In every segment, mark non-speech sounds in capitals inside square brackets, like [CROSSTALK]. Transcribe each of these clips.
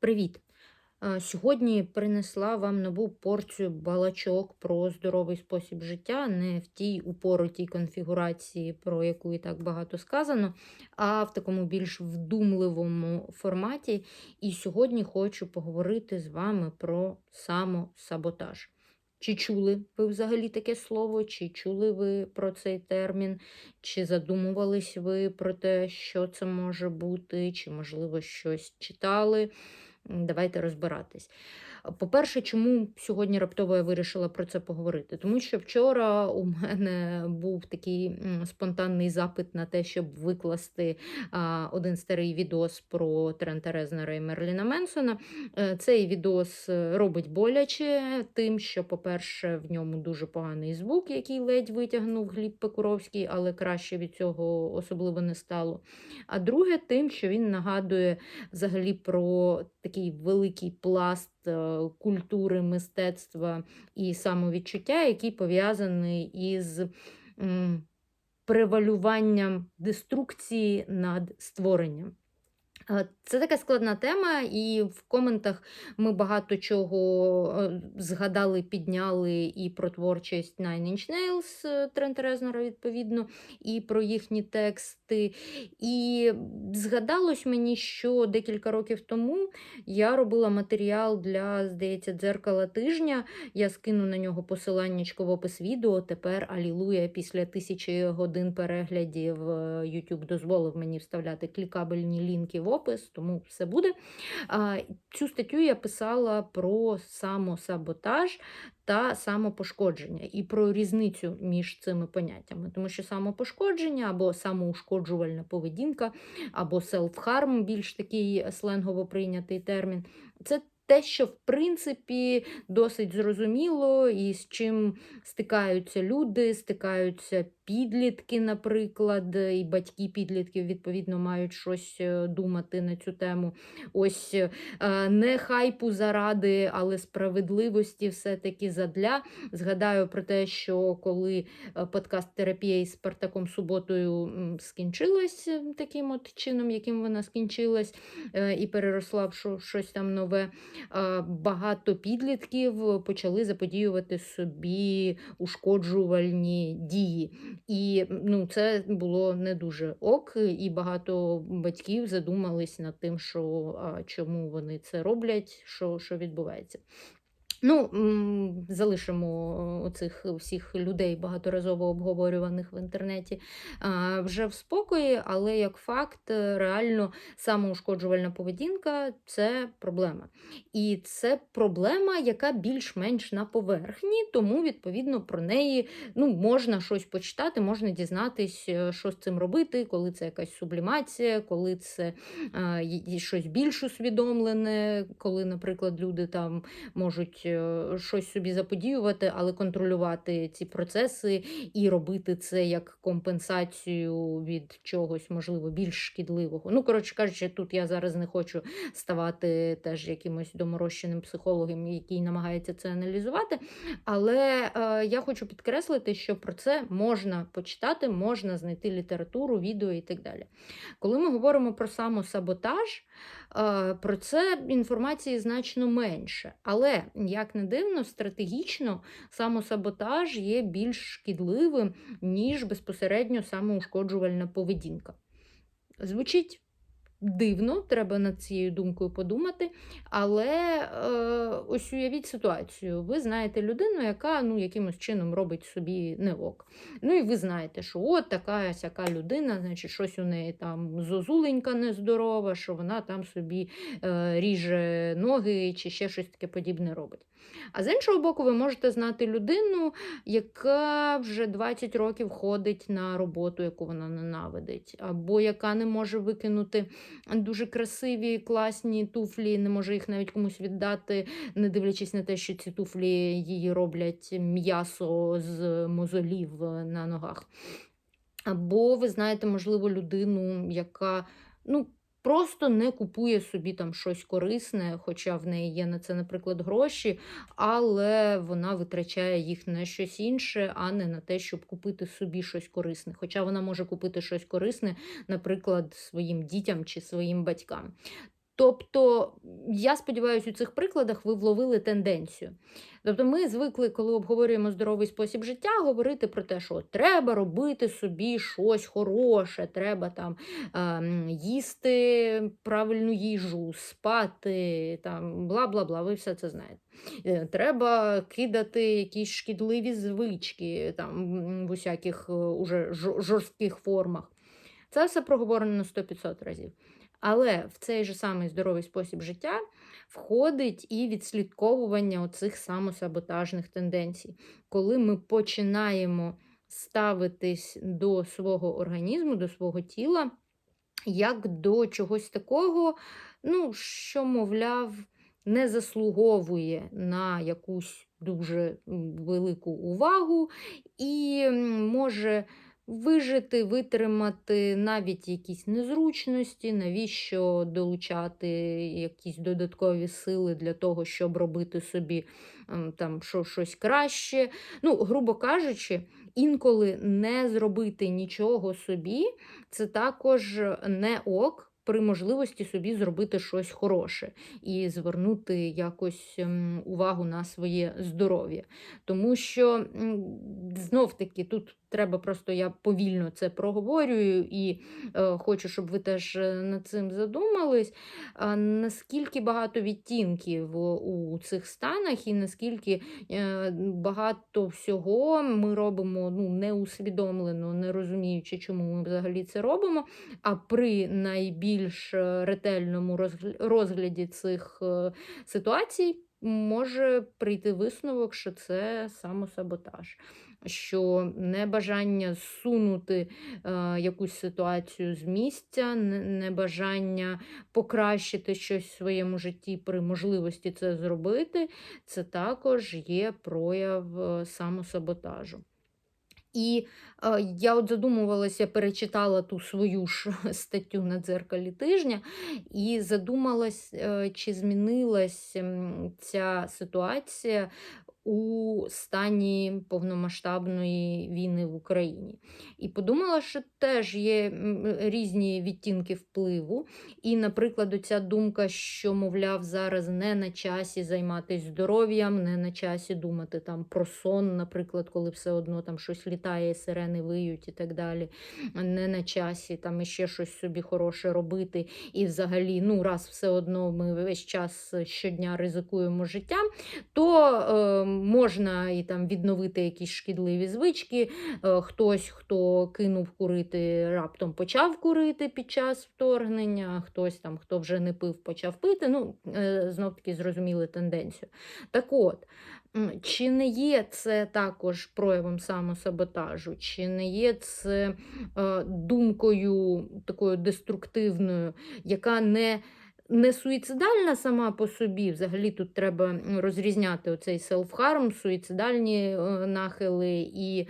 Привіт! Е, Сьогодні принесла вам нову порцію балачок про здоровий спосіб життя, не в тій упоротій конфігурації, про яку і так багато сказано, а в такому більш вдумливому форматі. І сьогодні хочу поговорити з вами про самосаботаж. Чи чули ви взагалі таке слово, чи чули ви про цей термін, чи задумувались ви про те, що це може бути, чи, можливо, щось читали? Давайте розбиратись. По-перше, чому сьогодні раптово я вирішила про це поговорити? Тому що вчора у мене був такий спонтанний запит на те, щоб викласти один старий відос про Трента Резнера і Мерліна Менсона. Е, Цей відос е, робить боляче тим, що, по-перше, в ньому дуже поганий звук, який ледь витягнув Гліб Пекуровський, але краще від цього особливо не стало. А друге, тим, що він нагадує взагалі про такий великий пласт е, культури, мистецтва і самовідчуття, який пов'язаний із превалюванням деструкції над створенням. Е, Це така складна тема, і в коментах ми багато чого е, згадали, підняли і про творчість Nine Inch Nails е, Трента Резнера, відповідно, і про їхні тексти. І згадалось мені, що декілька років тому я робила матеріал для, здається, дзеркала тижня. Я скину на нього посиланнячко в опис відео. Тепер Алілуя після тисячі годин переглядів YouTube дозволив мені вставляти клікабельні лінки в опис, тому все буде. Цю статтю я писала про самосаботаж та самопошкодження і про різницю між цими поняттями. Тому що самопошкодження або самоушкоджувальна поведінка, або self-harm, більш такий сленгово прийнятий термін. Це те, що в принципі досить зрозуміло, і з чим стикаються люди, стикаються підлітки, наприклад, і батьки підлітків, відповідно, мають щось е, думати на цю тему. Ось е, не хайпу заради, але справедливості все-таки задля. Згадаю про те, що коли е, подкаст терапія із Спартаком Суботою скінчилась е, таким от чином, яким вона скінчилась, е, і переросла в що- щось там нове, е, багато підлітків почали заподіювати собі ушкоджувальні дії. І ну, це було не дуже ок, і багато батьків задумались над тим, що а, чому вони це роблять, що, що відбувається. Ну, залишимо оцих всіх людей, багаторазово обговорюваних в інтернеті, вже в спокої, але як факт, е, реально самоушкоджувальна поведінка це проблема. І це проблема, яка більш-менш на поверхні, тому, відповідно, про неї ну, можна щось почитати, можна дізнатись, е, що з цим робити, коли це якась сублімація, коли це щось більш усвідомлене, коли, наприклад, люди там можуть е, щось собі заподіювати, але контролювати ці процеси і робити це як компенсацію від чогось, можливо, більш шкідливого. Ну, коротше кажучи, тут я зараз не хочу ставати теж якимось доморощеним психологом, який намагається це аналізувати. Але е, я хочу підкреслити, що про це можна почитати, можна знайти літературу, відео і так далі. Коли ми говоримо про самосаботаж, е, про це інформації значно менше. Але, як не дивно, стратегічно самосаботаж є більш шкідливим, ніж безпосередньо самоушкоджувальна поведінка. Звучить дивно, треба над цією думкою подумати. Але е, ось уявіть ситуацію. Ви знаєте людину, яка ну, якимось чином робить собі не ок. Ну і ви знаєте, що от така сяка людина, значить, щось у неї там зозуленька нездорова, що вона там собі е, ріже ноги чи ще щось таке подібне робить. А з іншого боку, ви можете знати людину, яка вже 20 років ходить на роботу, яку вона ненавидить, або яка не може викинути дуже красиві, класні туфлі, не може їх навіть комусь віддати, не дивлячись на те, що ці туфлі її роблять м'ясо з мозолів на ногах. Або ви знаєте, можливо, людину, яка ну, просто не купує собі там щось корисне, хоча в неї є на це, наприклад, гроші, але вона витрачає їх на щось інше, а не на те, щоб купити собі щось корисне. Хоча вона може купити щось корисне, наприклад, своїм дітям чи своїм батькам. Тобто, я сподіваюся, у цих прикладах ви вловили тенденцію. Тобто, ми звикли, коли обговорюємо здоровий спосіб життя, говорити про те, що треба робити собі щось хороше, треба там ем, їсти правильну їжу, спати, там бла бла бла. Ви все це знаєте. Е, Треба кидати якісь шкідливі звички там в усяких е, уже жорстких формах. Це все проговорено на 100-500 разів. Але в цей же самий здоровий спосіб життя входить і відслідковування оцих самосаботажних тенденцій, коли ми починаємо ставитись до свого організму, до свого тіла, як до чогось такого, ну, що, мовляв, не заслуговує на якусь дуже велику увагу і може вижити, витримати навіть якісь незручності, навіщо долучати якісь додаткові сили для того, щоб робити собі ем, там що, щось краще. Ну, грубо кажучи, інколи не зробити нічого собі, це також не ок. При можливості собі зробити щось хороше і звернути якось ем, увагу на своє здоров'я. Тому що знов таки тут треба просто я повільно це проговорюю і е, хочу, щоб ви теж е, над цим задумались. А наскільки багато відтінків у цих станах, і наскільки е, багато всього ми робимо ну, неусвідомлено, не розуміючи, чому ми взагалі це робимо. А при найбільш е, ретельному розгляді цих е, ситуацій може прийти висновок, що це самосаботаж. Що небажання сунути е, якусь ситуацію з місця, небажання покращити щось в своєму житті при можливості це зробити, це також є прояв е, самосаботажу. І е, я от задумувалася, перечитала ту свою ж [LAUGHS] статтю на дзеркалі тижня, і задумалась, е, чи змінилась ця ситуація у стані повномасштабної війни в Україні. І подумала, що теж є різні відтінки впливу. І, наприклад, оця думка, що, мовляв, зараз не на часі займатися здоров'ям, не на часі думати там про сон, наприклад, коли все одно там щось літає, сирени виють і так далі. Не на часі там іще щось собі хороше робити. І взагалі, ну, раз все одно ми весь час щодня ризикуємо життям, то е, можна і там відновити якісь шкідливі звички. Е, хтось, хто кинув курити, раптом почав курити під час вторгнення, хтось там, хто вже не пив, почав пити. Ну, е, знов таки зрозуміли тенденцію. Так от. Чи не є це також проявом самосаботажу, чи не є це е, думкою такою деструктивною, яка не не суїцидальна сама по собі. Взагалі тут треба розрізняти оцей селф-харм, суїцидальні е, нахили і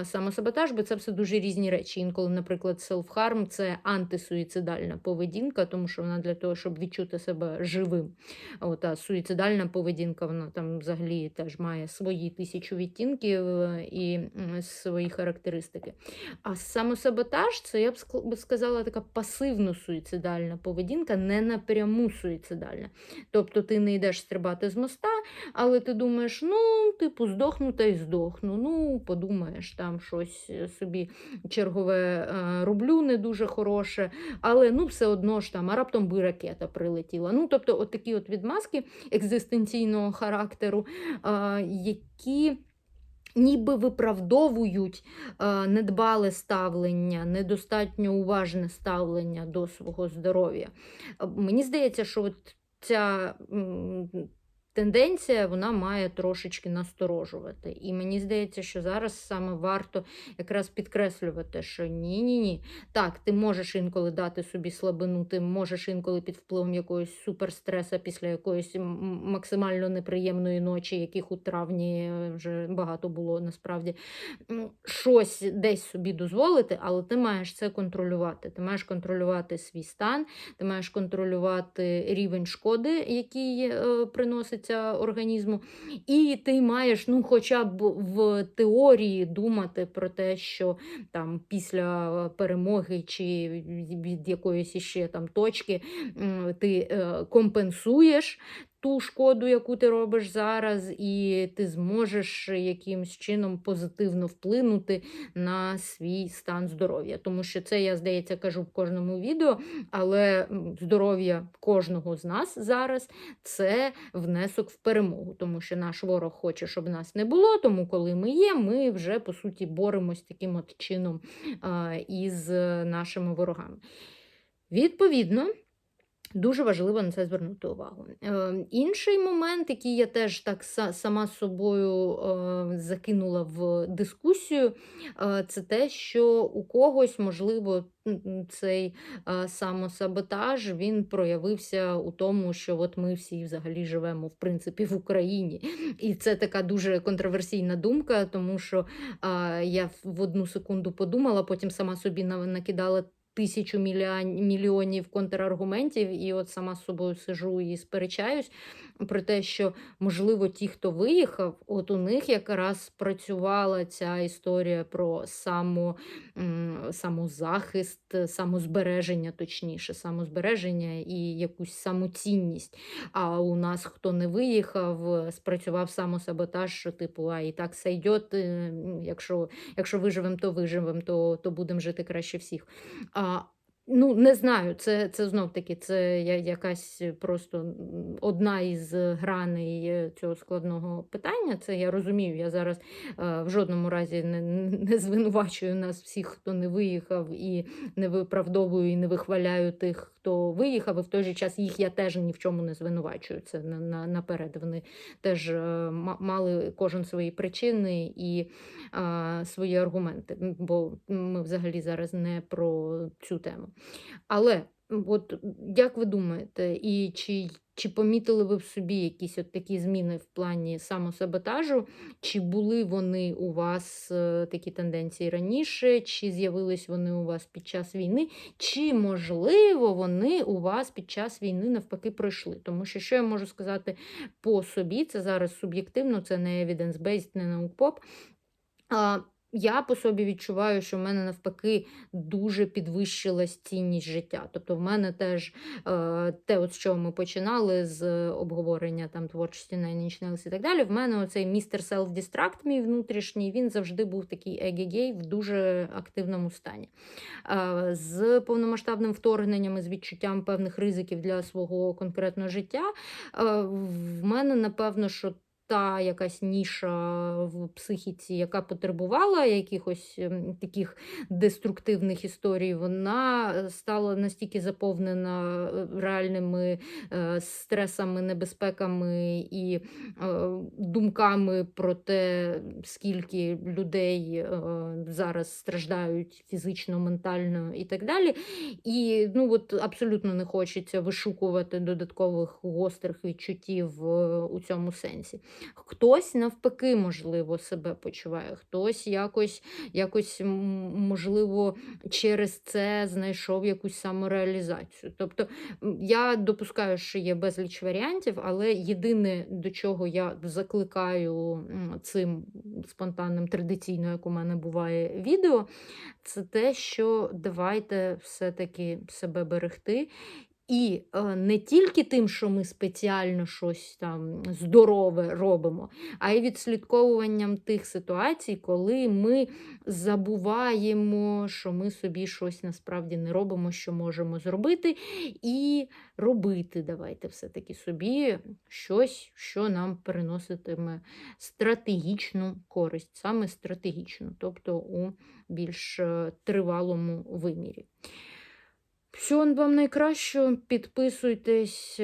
е, самосаботаж, бо це все дуже різні речі. Інколи, наприклад, селф-харм це антисуїцидальна поведінка, тому що вона для того, щоб відчути себе живим. От, а суїцидальна поведінка, вона там взагалі теж має свої тисячу відтінків е, і свої характеристики. А самосаботаж це я б сказала така пасивно-суїцидальна поведінка, не напряму суїцидальна. Тобто ти не йдеш стрибати з моста, але ти думаєш, ну, типу, здохну та й здохну. Ну, подумаєш, там щось е, собі чергове е, роблю не дуже хороше, але ну, все одно ж там, а раптом би ракета прилетіла. Ну, тобто, от такі от відмазки екзистенційного характеру, які ніби виправдовують е, недбале ставлення, недостатньо уважне ставлення до свого здоров'я. Е, Мені здається, що от ця тенденція вона має трошечки насторожувати. І мені здається, що зараз саме варто якраз підкреслювати, що ні-ні-ні. Так, ти можеш інколи дати собі слабину, ти можеш інколи під впливом якогось суперстреса після якоїсь максимально неприємної ночі, яких у травні вже багато було насправді, щось десь собі дозволити, але ти маєш це контролювати. Ти маєш контролювати свій стан, ти маєш контролювати рівень шкоди, який е, приносить відноситься організму, і ти маєш ну, хоча б в теорії думати про те, що там після перемоги чи від якоїсь ще там точки ти е, компенсуєш ту шкоду, яку ти робиш зараз, і ти зможеш якимось чином позитивно вплинути на свій стан здоров'я. Тому що це я, здається, кажу в кожному відео, але здоров'я кожного з нас зараз це внесок в перемогу, тому що наш ворог хоче, щоб нас не було. Тому, коли ми є, ми вже по суті боремось таким от чином із нашими ворогами. Відповідно. Дуже важливо на це звернути увагу. Е, інший момент, який я теж так сама собою е, закинула в дискусію, е, це те, що у когось, можливо, цей е, самосаботаж він проявився у тому, що от ми всі взагалі живемо в принципі в Україні. І це така дуже контроверсійна думка, тому що е, я в одну секунду подумала, потім сама собі накидала тисячу мільйонів контраргументів, і от сама з собою сижу і сперечаюсь про те, що можливо ті, хто виїхав, от у них якраз працювала ця історія про само, самозахист, самозбереження, точніше, самозбереження і якусь самоцінність. А у нас, хто не виїхав, спрацював самосаботаж, що типу, а і так сайдет, е, якщо, якщо виживемо, то виживемо, то, то будемо жити краще всіх. А, ну, не знаю, це, це знов таки це якась просто одна із граней е, цього складного питання. Це я розумію. Я зараз е, в жодному разі не, не звинувачую нас всіх, хто не виїхав, і не виправдовую і не вихваляю тих, хто виїхав. І в той же час їх я теж ні в чому не звинувачую. Це на, на, наперед. Вони теж е, мали кожен свої причини і а, свої аргументи, бо ми взагалі зараз не про цю тему. Але от як ви думаєте, і чи, чи помітили ви в собі якісь от такі зміни в плані самосаботажу? Чи були вони у вас е, такі тенденції раніше, чи з'явились вони у вас під час війни, чи, можливо, вони у вас під час війни навпаки пройшли? Тому що що я можу сказати по собі, це зараз суб'єктивно, це не evidence-based, не наук-поп. Я по собі відчуваю, що в мене навпаки дуже підвищилась цінність життя. Тобто, в мене теж е, те, от з чого ми починали з обговорення там творчості на Inch і так далі. В мене оцей містер Self-Distract, мій внутрішній, він завжди був такий егегей в дуже активному стані. Е, З повномасштабним вторгненням і з відчуттям певних ризиків для свого конкретного життя. е, В мене, напевно, що та якась ніша в психіці, яка потребувала якихось ем, таких деструктивних історій, вона е, стала настільки заповнена е, реальними е, стресами, небезпеками і думками про те, скільки людей зараз страждають фізично, ментально і так далі. І ну, от абсолютно не хочеться вишукувати додаткових гострих відчуттів у цьому сенсі. Хтось навпаки, можливо, себе почуває, хтось якось, якось можливо, через це знайшов якусь самореалізацію. Тобто я допускаю, що є безліч варіантів, але єдине, до чого я закликаю цим спонтанним традиційно, як у мене буває відео, це те, що давайте все-таки себе берегти. І е, не тільки тим, що ми спеціально щось там здорове робимо, а й відслідковуванням тих ситуацій, коли ми забуваємо, що ми собі щось насправді не робимо, що можемо зробити, і робити давайте все-таки собі щось, що нам приноситиме стратегічну користь, саме стратегічну, тобто у більш е, тривалому вимірі. Всього вам найкращого. Підписуйтесь,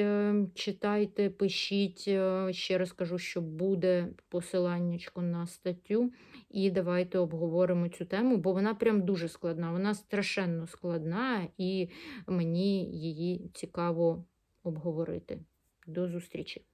читайте, пишіть. Ще раз кажу, що буде посиланнячко на статтю. І давайте обговоримо цю тему, бо вона прям дуже складна. Вона страшенно складна, і мені її цікаво обговорити. До зустрічі!